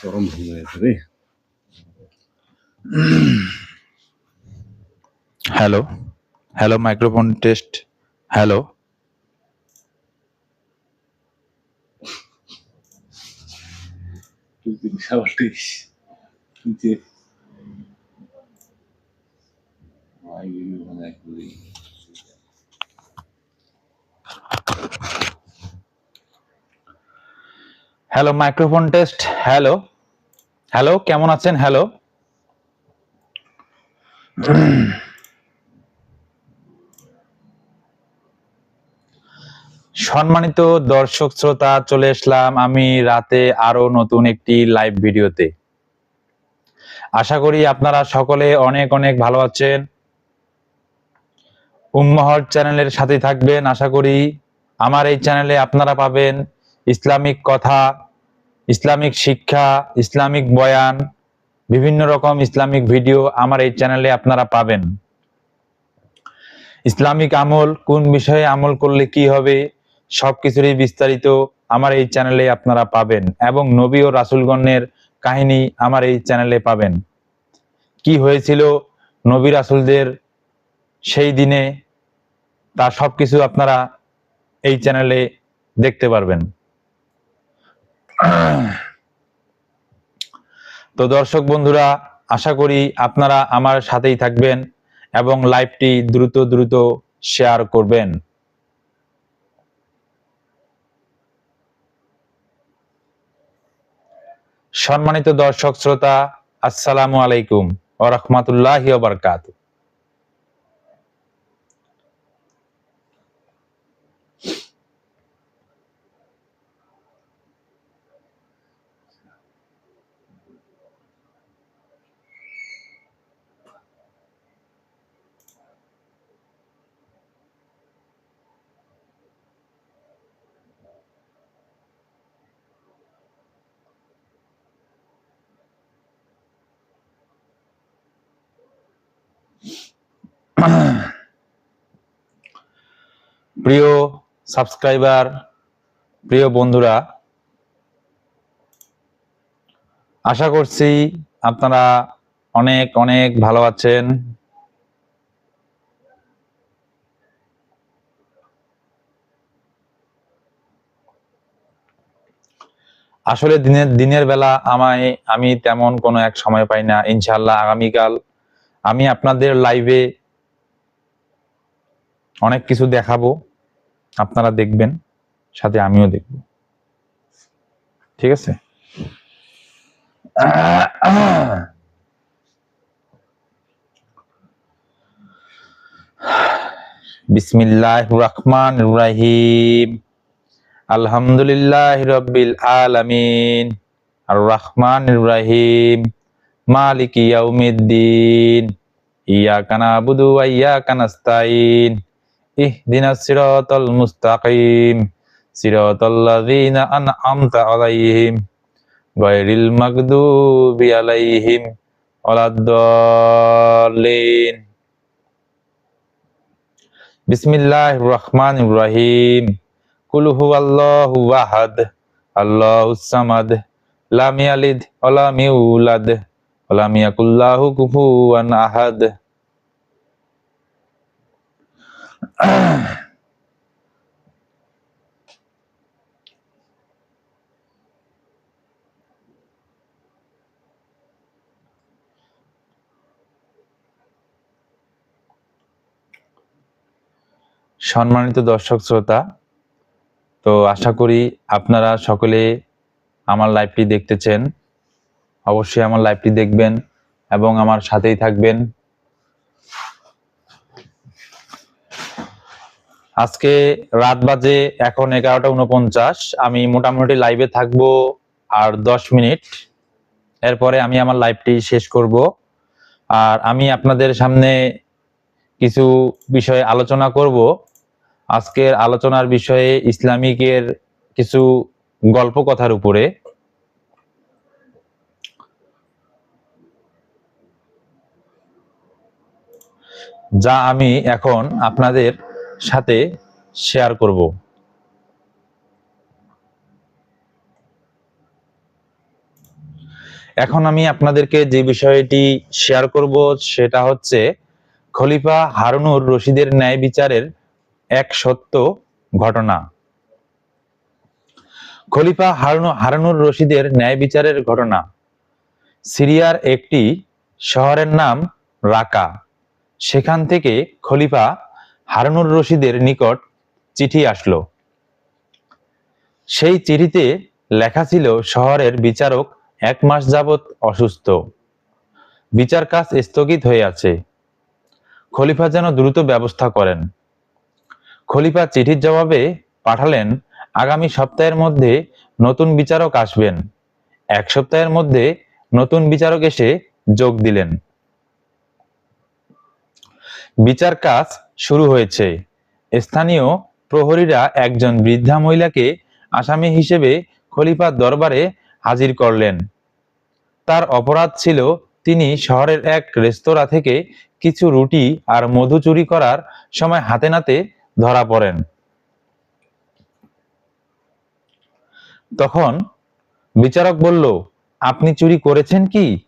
গরম হয়ে গেছে রে hello hello microphone test hello টিস নিচে hello microphone test hello hello কেমন আছেন? হ্যালো সম্মানিত দর্শক, শ্রোতা, চলে আসলাম আমি রাতে আরও নতুন একটি লাইভ ভিডিওতে আশা করি আপনারা সকলে অনেক অনেক ভালো আছেন। উম্মহর চ্যানেলের সাথে থাকবেন। আশা করি আমার এই চ্যানেলে আপনারা পাবেন ইসলামিক কথা ইসলামিক শিক্ষা, ইসলামিক বয়ান, বিভিন্ন রকম ইসলামিক ভিডিও আমার এই চ্যানেলে আপনারা পাবেন। ইসলামিক আমল, কোন বিষয়ে আমল করলে কি হবে, সবকিছুরই বিস্তারিত আমার এই চ্যানেলে আপনারা পাবেন এবং নবী ও রাসুলগণের কাহিনী আমার এই চ্যানেলে পাবেন। কি হয়েছিল নবী রাসুলদের সেই দিনে, তা সবকিছু আপনারা এই চ্যানেলে দেখতে পারবেন। তো দর্শক বন্ধুরা, আশা করি আপনারা আমার সাথেই থাকবেন এবং লাইভটি দ্রুত দ্রুত শেয়ার করবেন। সম্মানিত দর্শক শ্রোতা, আসসালামু আলাইকুম ও রহমতুল্লাহ বারকাত প্রিয় সাবস্ক্রাইবার, প্রিয় বন্ধুরা, আশা করছি আপনারা অনেক অনেক ভালো আছেন। আসলে দিনের দিনের বেলা আমায়, আমি তেমন কোনো এক সময় পাই না। ইনশাল্লাহ আগামীকাল আমি আপনাদের লাইভে অনেক কিছু দেখাবো, আপনারা দেখবেন, সাথে আমিও দেখব। ঠিক আছে? বিসমিল্লাহ রহমান রাহিম আলহামদুলিল্লাহ রব্বিল আলামিন। আর রহমান রাহিম মালিক ইয়াউমিদ্দিন। ইয়াকা নাবুদু ওয়া ইয়াকা নাস্তাইন ইহদিনা সিরাতাল মুস্তাকিম সিরাতাল লাযিনা আন'আমতা আলাইহিম, গায়রিল মাগদুবি আলাইহিম, ওয়ালাদ-দাল্লিন। বিসমিল্লাহির রহমানির রহিম। কুল হুয়াল্লাহু আহাদ আল্লাহুস সামাদ, লাম ইয়ালিদ ওয়া লাম ইউলাদ, ওয়া লাম ইয়াকুল লাহু কুফুয়ান আহাদ। সম্মানিত দর্শক শ্রোতা, তো আশা করি আপনারা সকলে আমার লাইভটি দেখতেছেন। অবশ্যই আমার লাইভটি দেখবেন এবং আমার সাথেই থাকবেন। আজকে রাত বাজে এখন এগারোটা উনপঞ্চাশ। আমি মোটামুটি লাইভে থাকব আর দশ মিনিট। এরপরে আমি আমার লাইভটি শেষ করব। আর আমি আপনাদের সামনে কিছু বিষয়ে আলোচনা করব। আজকের আলোচনার বিষয়ে ইসলামিকের কিছু গল্প কথার উপরে। যা আমি এখন আপনাদের সাথে শেয়ার করব। এখন আমি আপনাদেরকে যে বিষয়টি শেয়ার করব সেটা হচ্ছে, খলিফা হারুনুর রশিদের ন্যায় বিচারের এক সত্য ঘটনা। খলিফা হারুন হারুনুর রশিদের ন্যায় বিচারের ঘটনা। সিরিয়ার একটি শহরের নাম রাকা। সেখান থেকে খলিফা হারুনুর রশিদের নিকট চিঠি আসলো। সেই চিঠিতে লেখা ছিল, শহরের বিচারক এক মাস যাবৎ অসুস্থ। বিচার কাজ স্থগিত হয়ে আছে। খলিফা যেন দ্রুত ব্যবস্থা করেন। খলিফা চিঠির জবাবে পাঠালেন, আগামী সপ্তাহের মধ্যে নতুন বিচারক আসবেন। এক সপ্তাহের মধ্যে নতুন বিচারক এসে যোগ দিলেন। বিচার কাজ শুরু হয়েছে। স্থানীয় প্রহরীরা একজন বৃদ্ধা মহিলাকে আসামি হিসেবে খলিফার দরবারে হাজির করলেন। তার অপরাধ ছিল, তিনি শহরের এক রেস্তোরাঁ থেকে কিছু রুটি আর মধু চুরি করার সময় হাতে নাতে ধরা পড়েন। তখন বিচারক বলল, আপনি চুরি করেছেন কি?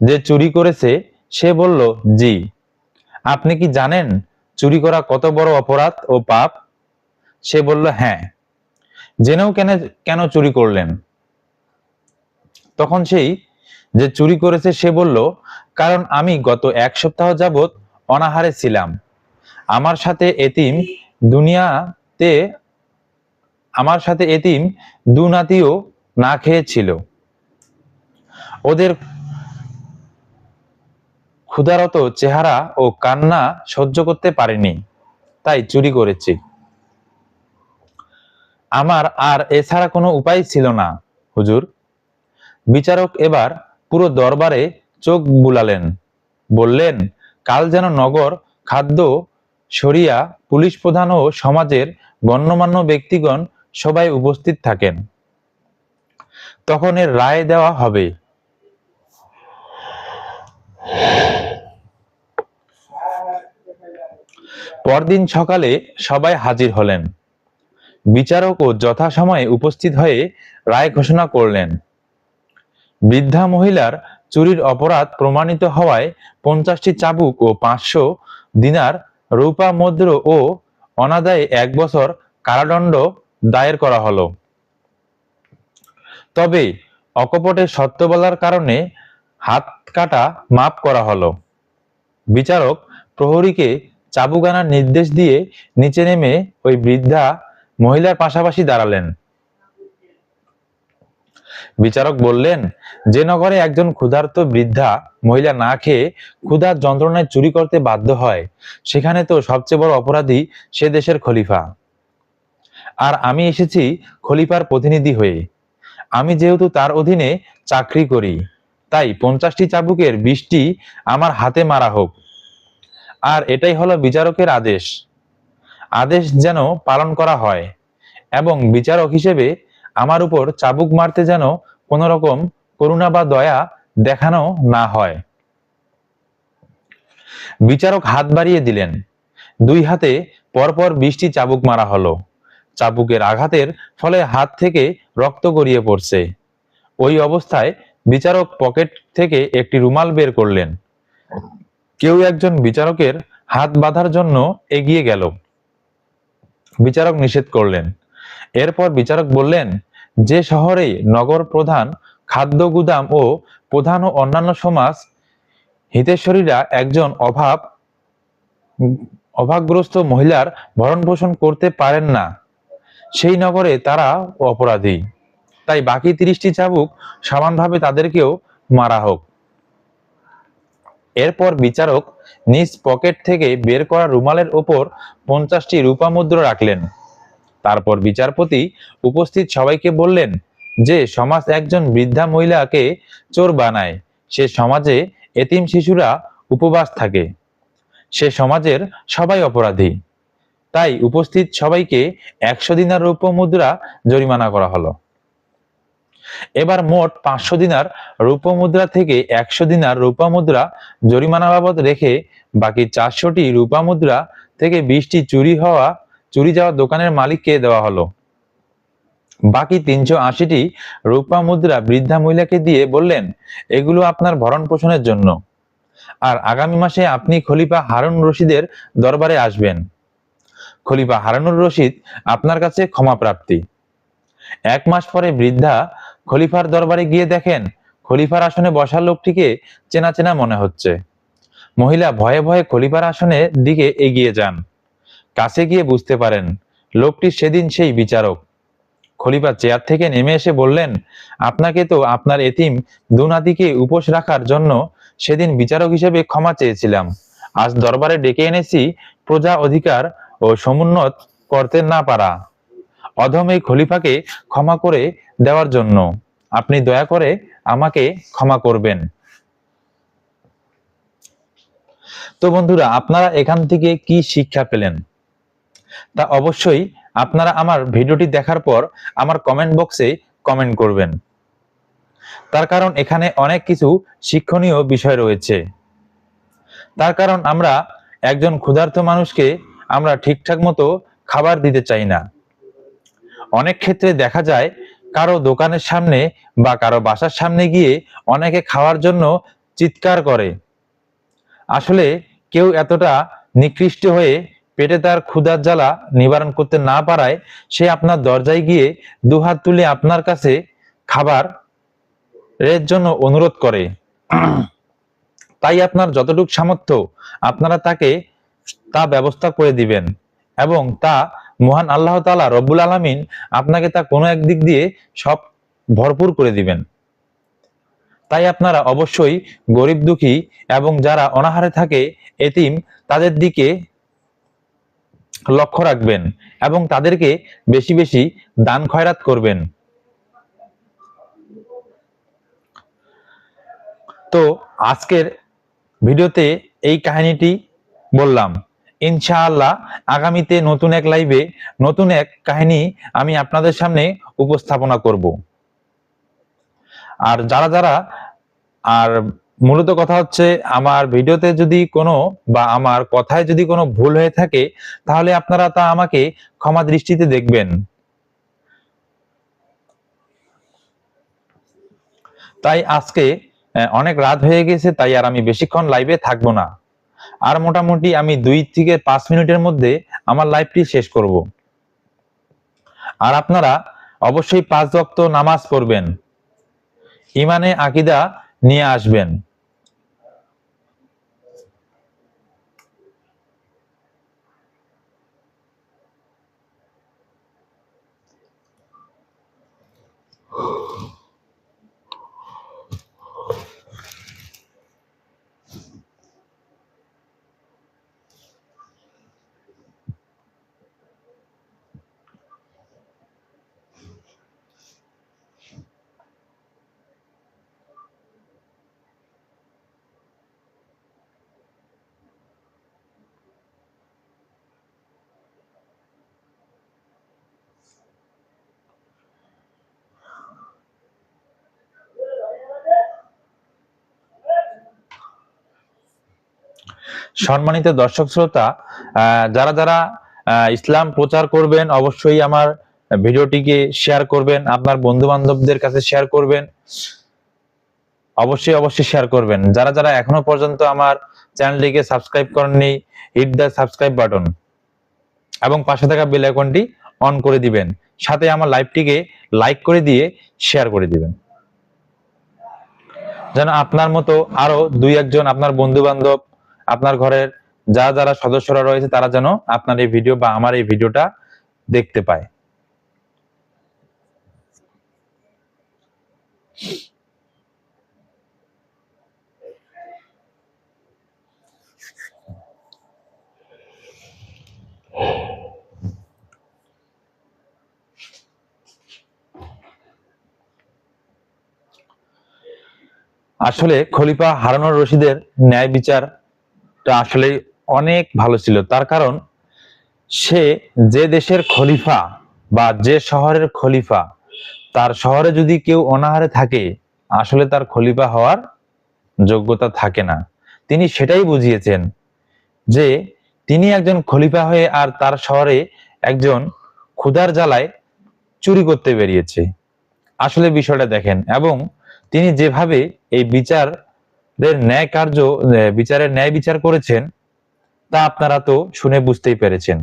যে চুরি করেছে, সে বলল, জি। আপনি কি জানেন চুরি করা কত বড় অপরাধ ও পাপ? সে বলল হ্যাঁ। জেনেও কেন কেন চুরি করলেন? তখন সেই যে চুরি করেছে, সে বলল, কারণ আমি গত এক সপ্তাহ যাবৎ অনাহারে ছিলাম। আমার সাথে এতিম দুনিয়াতে, আমার সাথে এতিম দু নাতিও না খেয়েছিল। ওদের ক্ষুধারত চেহারা ও কান্না সহ্য করতে পারিনি, তাই চুরি করেছি। আমার আর এছাড়া কোনো উপায় ছিল না, হুজুর। বিচারক এবার পুরো দরবারে চোখ বুলালেন, বললেন, কাল যেন নগর, খাদ্য সরিয়া পুলিশ প্রধান ও সমাজের গণ্যমান্য ব্যক্তিগণ সবাই উপস্থিত থাকেন। তখন এর রায় দেওয়া হবে। পরদিন সকালে সবাই হাজির হলেন। বিচারকও যথাসময়ে উপস্থিত হয়ে রায় ঘোষণা করলেন। বৃদ্ধা মহিলার চুরির অপরাধ প্রমাণিত হওয়ায় পঞ্চাশটি চাবুক ও পাঁচশো দিনার রূপা মুদ্র ও অনাদায়ে এক বছর কারাদণ্ড দায়ের করা হলো। তবে অকপটে সত্য বলার কারণে হাত কাটা মাপ করা হলো। বিচারক প্রহরীকে চাবুক আনার নির্দেশ দিয়ে নিচে নেমে ওই বৃদ্ধা মহিলার পাশাপাশি দাঁড়ালেন। বিচারক বললেন, যে নগরে একজন ক্ষুধার্ত বৃদ্ধা মহিলা না খেয়ে ক্ষুধার যন্ত্রণায় চুরি করতে বাধ্য হয়, সেখানে তো সবচেয়ে বড় অপরাধী সে দেশের খলিফা। আর আমি এসেছি খলিফার প্রতিনিধি হয়ে। আমি যেহেতু তার অধীনে চাকরি করি, তাই পঞ্চাশটি চাবুকের বিশটি আমার হাতে মারা হোক। আর এটাই হলো বিচারকের আদেশ। আদেশ যেন পালন করা হয় এবং বিচারক হিসেবে আমার উপর চাবুক মারতে যেন কোনো রকম করুণা বা দয়া দেখানো না হয়। বিচারক হাত বাড়িয়ে দিলেন। দুই হাতে পরপর বিশটি চাবুক মারা হলো। চাবুকের আঘাতের ফলে হাত থেকে রক্ত গড়িয়ে পড়ছে। ওই অবস্থায় বিচারক পকেট থেকে একটি রুমাল বের করলেন। কেউ একজন বিচারকের হাত বাঁধার জন্য এগিয়ে গেল। বিচারক নিষেধ করলেন। এরপর বিচারক বললেন, যে শহরে নগর প্রধান, খাদ্য গুদাম ও প্রধান ও অন্যান্য সমাজ, হিতেশ্বরীরা একজন অভাব, অভাবগ্রস্ত মহিলার ভরণ পোষণ করতে পারেন না। সেই নগরে তারা অপরাধী। তাই বাকি তিরিশটি চাবুক সমানভাবে তাদেরকেও মারা হোক। এরপর বিচারক নিজ পকেট থেকে বের করা রুমালের ওপর পঞ্চাশটি রূপা মুদ্র রাখলেন। তারপর বিচারপতি উপস্থিত সবাইকে বললেন যে, সমাজ একজন বৃদ্ধা মহিলাকে চোর বানায়। সে সমাজে এতিম শিশুরা উপবাস থাকে। সে সমাজের সবাই অপরাধী। তাই উপস্থিত সবাইকে একশো দিনার রৌপ্য মুদ্রা জরিমানা করা হলো। এবার মোট পাঁচশো দিনার রৌপ্য মুদ্রা থেকে একশো দিনার রূপা মুদ্রা জরিমানা বাবদ রেখে বাকি চারশোটি রূপা মুদ্রা থেকে বিশটি চুরি হওয়া, চুরি যাওয়া দোকানের মালিককে দেওয়া হলো। বাকি তিনশো আশিটি রূপা মুদ্রা বৃদ্ধা মহিলাকে দিয়ে বললেন, এগুলো আপনার ভরণ পোষণের জন্য। আর আগামী মাসে আপনি খলিফা হারুন রশিদের দরবারে আসবেন। খলিফা হারুনুর রশিদ আপনার কাছে ক্ষমা প্রাপ্তি। এক মাস পরে বৃদ্ধা খলিফার দরবারে গিয়ে দেখেন খলিফার আসনে বসা লোকটিকে চেনা চেনা মনে হচ্ছে। মহিলা ভয়ে ভয়ে খলিফার আসনের দিকে এগিয়ে যান। কাছে গিয়ে বুঝতে পারেন, লোকটি সেদিন সেই বিচারক। খলিফা চেয়ার থেকে নেমে এসে বললেন, আপনাকে তো আপনার এতিম দুনাদিকে উপোস রাখার জন্য সেদিন বিচারক হিসেবে ক্ষমা চেয়েছিলাম। আজ দরবারে ডেকে এনেছি প্রজা অধিকার ও সমুন্নত করতে না পারা। অধম এই খলিফাকে ক্ষমা করে দেওয়ার জন্য। আপনি দয়া করে আমাকে ক্ষমা করবেন। তো বন্ধুরা, আপনারা এখান থেকে কি শিক্ষা পেলেন? তা অবশ্যই আপনারা আমার ভিডিওটি দেখার পর আমার কমেন্ট বক্সে কমেন্ট করবেন। তার কারণ এখানে অনেক কিছু শিক্ষণীয় বিষয় রয়েছে। তার কারণ আমরা একজন ক্ষুধার্ত মানুষকে আমরা ঠিকঠাক মতো খাবার দিতে চাই না। অনেক ক্ষেত্রে দেখা যায় কারও দোকানের সামনে বা কারও বাসার সামনে গিয়ে অনেকে খাওয়ার জন্য চিৎকার করে। আসলে কেউ এতটা নিকৃষ্ট হয়ে পেটে তার ক্ষুধার জ্বালা নিবারণ করতে না পারায় সে আপনার দরজায় গিয়ে দুহাত তুলে আপনার কাছে খাবার এর জন্য অনুরোধ করে। তাই আপনার যতটুকু সামর্থ্য, আপনারা তাকে তা ব্যবস্থা করে দিবেন এবং তা মহান আল্লাহ তাআলা রব্বুল আলামিন আপনাকে তা কোনো একদিক দিয়ে সব ভরপুর করে দিবেন। তাই আপনারা অবশ্যই গরিব দুঃখী এবং যারা অনাহারে থাকে, এতিম, তাদের দিকে লক্ষ্য রাখবেন এবং তাদেরকে বেশি বেশি দান খয়রাত করবেন। তো আজকের ভিডিওতে এই কাহিনীটি বললাম। ইনশাআল্লাহ আগামীতে নতুন এক লাইভে নতুন এক কাহিনী আমি আপনাদের সামনে উপস্থাপনা করব। আর যারা যারা, আর মূলত কথা হচ্ছে আমার ভিডিওতে যদি কোনো বা আমার কথায় যদি কোনো ভুল হয়ে থাকে, তাহলে আপনারা তা আমাকে ক্ষমা দৃষ্টিতে দেখবেন। তাই আজকে অনেক রাত হয়ে গেছে, তাই আর আমি বেশিক্ষণ লাইভে থাকব না। আর মোটামুটি আমি দুই থেকে পাঁচ মিনিটের মধ্যে আমার লাইভটি শেষ করব। আর আপনারা অবশ্যই পাঁচ দক্ত নামাজ পড়বেন। ইমানে আকিদা নিয়ে আসবেন। সম্মানিত দর্শক শ্রোতা যারা যারা ইসলাম প্রচার করবেন, অবশ্যই আমার ভিডিওটিকে শেয়ার করবেন, আপনার বন্ধু বান্ধবদের কাছে শেয়ার করবেন। অবশ্যই অবশ্যই শেয়ার করবেন। যারা যারা এখনও পর্যন্ত আমার চ্যানেলটিকে সাবস্ক্রাইব করেননি হিট দ্য সাবস্ক্রাইব বাটন এবং পাশে থাকা বেল আইকনটি অন করে দিবেন। সাথে আমার লাইভটিকে লাইক করে দিয়ে শেয়ার করে দিবেন। যেন আপনার মতো আরও দুই একজন আপনার বন্ধু বান্ধব আপনার ঘরের যা যারা সদস্যরা রয়েছে, তারা যেন আপনার এই ভিডিও বা আমার এই ভিডিওটা দেখতে পায়। আসলে খলিফা হারানোর রশিদের ন্যায় বিচারটা আসলে অনেক ভালো ছিল। তার কারণ, সে যে দেশের খলিফা বা যে শহরের খলিফা, তার শহরে যদি কেউ অনাহারে থাকে, আসলে তার খলিফা হওয়ার যোগ্যতা থাকে না। তিনি সেটাই বুঝিয়েছেন যে, তিনি একজন খলিফা হয়ে আর তার শহরে একজন ক্ষুধার জ্বালায় চুরি করতে বেরিয়েছে। আসলে বিষয়টা দেখেন, এবং তিনি যেভাবে এই বিচারের ন্যায় কার্য বিচারের ন্যায় বিচার করেছেন তা আপনারা তো শুনে বুঝতেই পেরেছেন।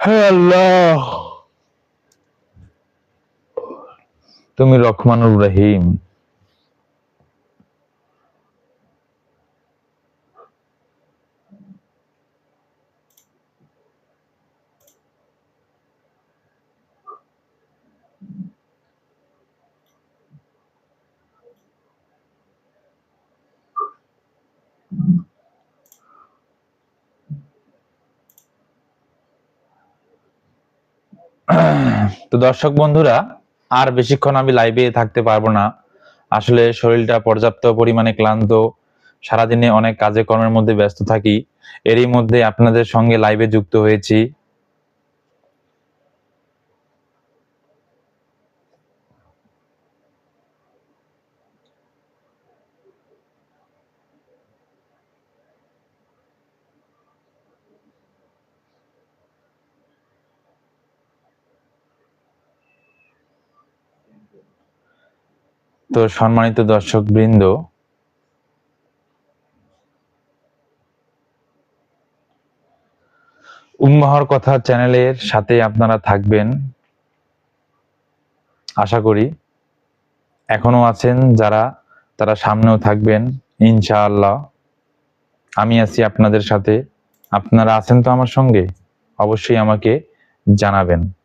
হে আল্লাহ তুমি রহমানুর রহিম। তো দর্শক বন্ধুরা আর বেশিক্ষণ আমি লাইভে থাকতে পারব না। আসলে শরীরটা পর্যাপ্ত পরিমাণে ক্লান্ত। সারাদিনে অনেক কাজে কর্মের মধ্যে ব্যস্ত থাকি। এরই মধ্যে আপনাদের সঙ্গে লাইভে যুক্ত হয়েছি। তো সম্মানিত দর্শক বৃন্দ উম্মাহর কথা চ্যানেলের সাথে আপনারা থাকবেন, আশা করি। এখনও আছেন যারা, তারা সামনেও থাকবেন, ইনশাআল্লাহ। আমি আছি আপনাদের সাথে। আপনারা আছেন তো আমার সঙ্গে? অবশ্যই আমাকে জানাবেন।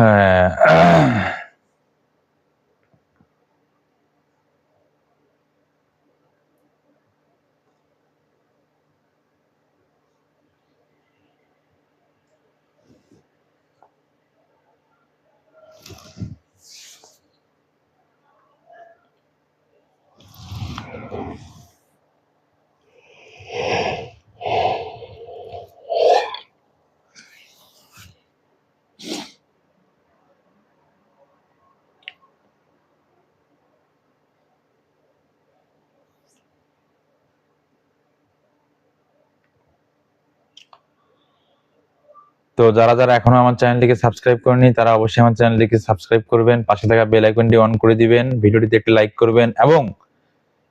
হ্যাঁ তো যারা যারা এখনও আমার চ্যানেলটিকে সাবস্ক্রাইব করেনি তারা অবশ্যই আমার চ্যানেলটিকে সাবস্ক্রাইব করবেন, পাশে থাকা বেল আইকনটি অন করে দিবেন, ভিডিওটিতে একটি লাইক করবেন এবং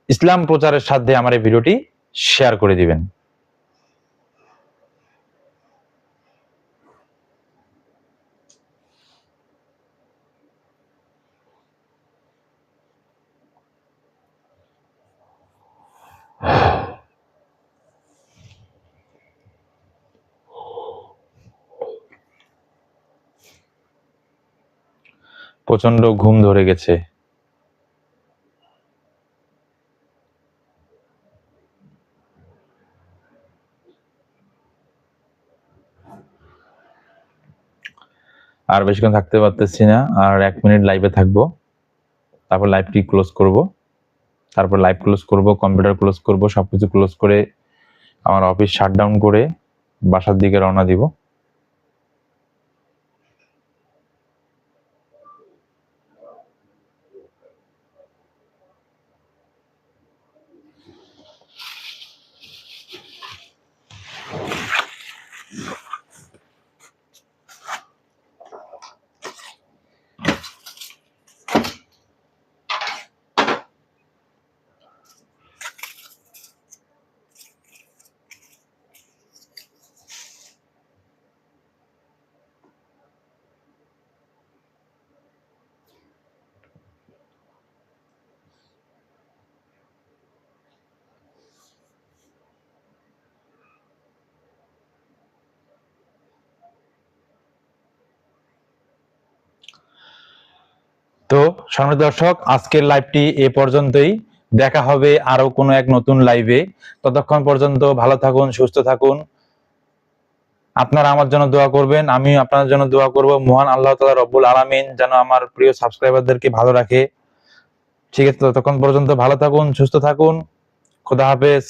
ইসলাম প্রচারের সাথে আমার এই ভিডিওটি শেয়ার করে দিবেন। প্রচণ্ড ঘুম ধরে গেছে। আর বেশিক্ষণ থাকতে পারতেছি না, আর এক মিনিট লাইভে থাকব। তারপর লাইভটি ক্লোজ করব। তারপর লাইভ ক্লোজ করব কম্পিউটার ক্লোজ করব, সবকিছু ক্লোজ করে আমার অফিস শাটডাউন করে বাসার দিকে রওনা দিব। তো সম্মানিত দর্শক, আজকের লাইভটি এ পর্যন্তই। দেখা হবে আরও কোনো এক নতুন লাইভে ততক্ষণ পর্যন্ত ভালো থাকুন, সুস্থ থাকুন। আপনারা আমার জন্য দোয়া করবেন আমি আপনার জন্য দোয়া করব। মহান আল্লাহ তাআলা রব্বুল আলামিন যেন আমার প্রিয় সাবস্ক্রাইবারদেরকে ভালো রাখে। ঠিক আছে, ততক্ষণ পর্যন্ত ভালো থাকুন, সুস্থ থাকুন। খোদা হাফেজ।